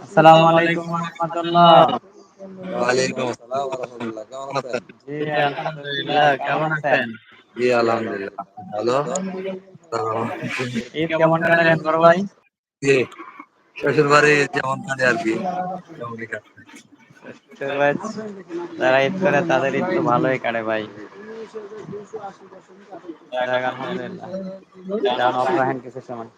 আসসালামু আলাইকুম রহমতুল্লাহ। ওয়ালাইকুম আসসালাম ওয়া রাহমাতুল্লাহ। কেমন আছেন? জি আলহামদুলিল্লাহ। কেমন আছেন? জি আলহামদুলিল্লাহ। ভালো? ঈদ কেমন কাটালেন বড় ভাই? জি। শ্বশুর বাড়ি যেমন কাটে আর কি যারা ঈদ করে তাদের ঈদ তো ভালোই কাটে ভাই। আলহামদুলিল্লাহ। কিছু সময়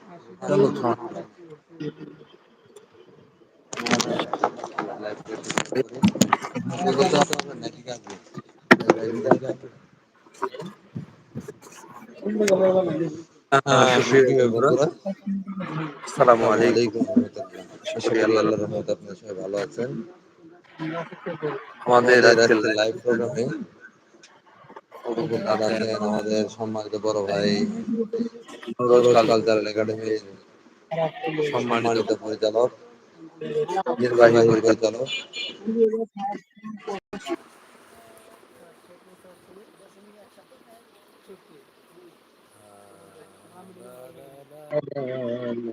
নাকি বন্ধুরা, আসসালামু আলাইকুম। আশা করি আল্লাহর সবাই ভালো আছেন। আমাদের লাইভ প্রোগ্রামে আমাদের সম্মানিত বড় ভাই কালচারাল একাডেমির সম্মানিত পরিচালক নির্বাহী পরিচালক। Amen.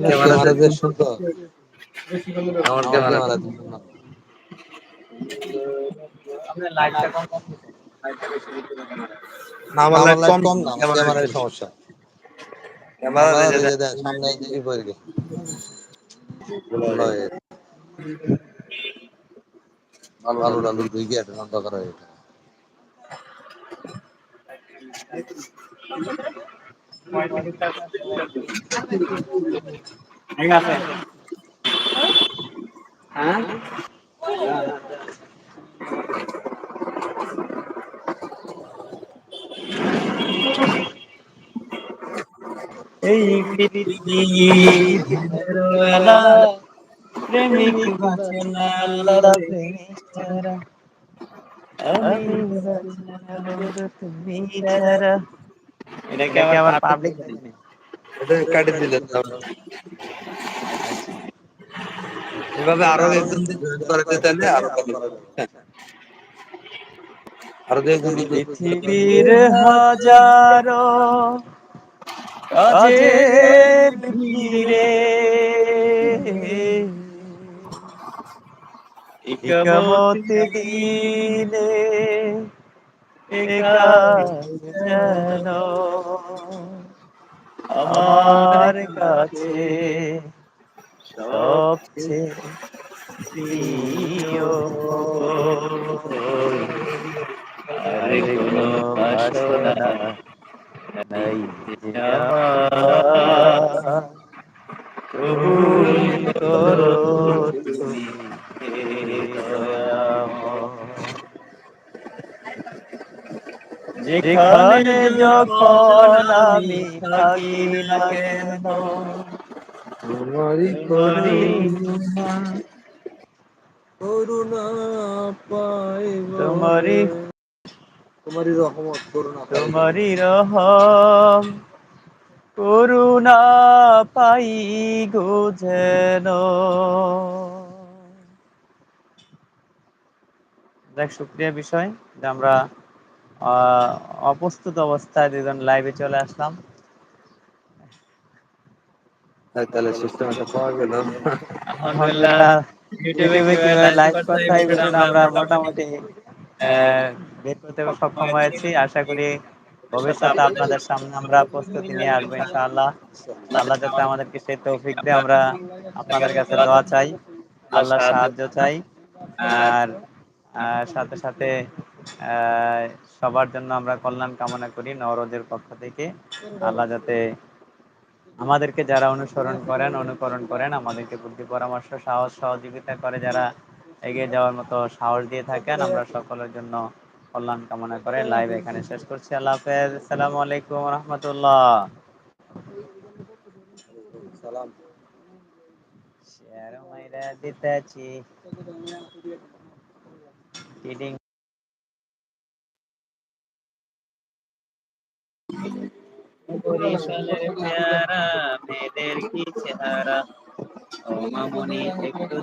ক্যামেরা যে সুন্দর আমার ক্যামেরা আপনার লাইটটা কম না আমার লাইট কম না ক্যামেরার সমস্যা। ক্যামেরা রেজে দেন সামনে দুই গিয়ে ঠিক আছে হ্যাঁ এই প্রেমিক বাঁচে না আল্লাহ ছাড়া আমি বাঁচি না বন্ধু তুমি ছাড়া এটা কি আবার পাবলিক এটা কাটে দিলে এভাবে আরও একজন জয়েন করে দিতে আরও আরও যে পৃথিবীর হাজারো কাজের ভিড়ে। ইকামত দিনে একাজ যেন আমার কাছে সবচেয়ে প্রিয় আর কোনো বাসনা নাই করো তুমি যেখানে যখন আমি থাকি না কেন তোমারই করুণা করুণা পাইব তোমারই তোমারই রহমত করুণা তোমারই রহম করুণা পাই গো যেন। শুক্রিয়া বিষয় যে আমরা অপ্রস্তুত অবস্থায় দুজন লাইভে চলে আসলাম। তাহলে সিস্টেম একটা পাওয়া গেল। আলহামদুলিল্লাহ ইউটিউবে লাইভ হয় আমরা মোটামুটি বের করতে সক্ষম হয়েছি। আশা করি ভবিষ্যতে আপনাদের সামনে আমরা প্রস্তুতি নিয়ে আসব ইনশাআল্লাহ। আল্লাহ যাতে আমাদেরকে সেই তৌফিক দিয়ে আমরা আপনাদের কাছে দোয়া চাই আল্লাহ সাহায্য চাই। আর আর সাথে সাথে সবার জন্য আমরা কল্যাণ কামনা করি নওরোজের পক্ষ থেকে। আল্লাহ যাতে আমাদেরকে যারা অনুসরণ করেন অনুকরণ করেন আমাদেরকে বুদ্ধি পরামর্শ সাহস সহযোগিতা করে যারা এগিয়ে যাওয়ার মতো সাহস দিয়ে থাকেন আমরা সকলের জন্য কল্যাণ কামনা করে লাইভ এখানে শেষ করছি। আল্লাহ হাফেজ। আসসালামু আলাইকুম রহমতুল্লাহ। সালাম। শেয়ার মাইরা দিতেছি। টিডিং বরিশালের পেয়ারা মেয়েদের কি চেহারা? ও মামনি একটু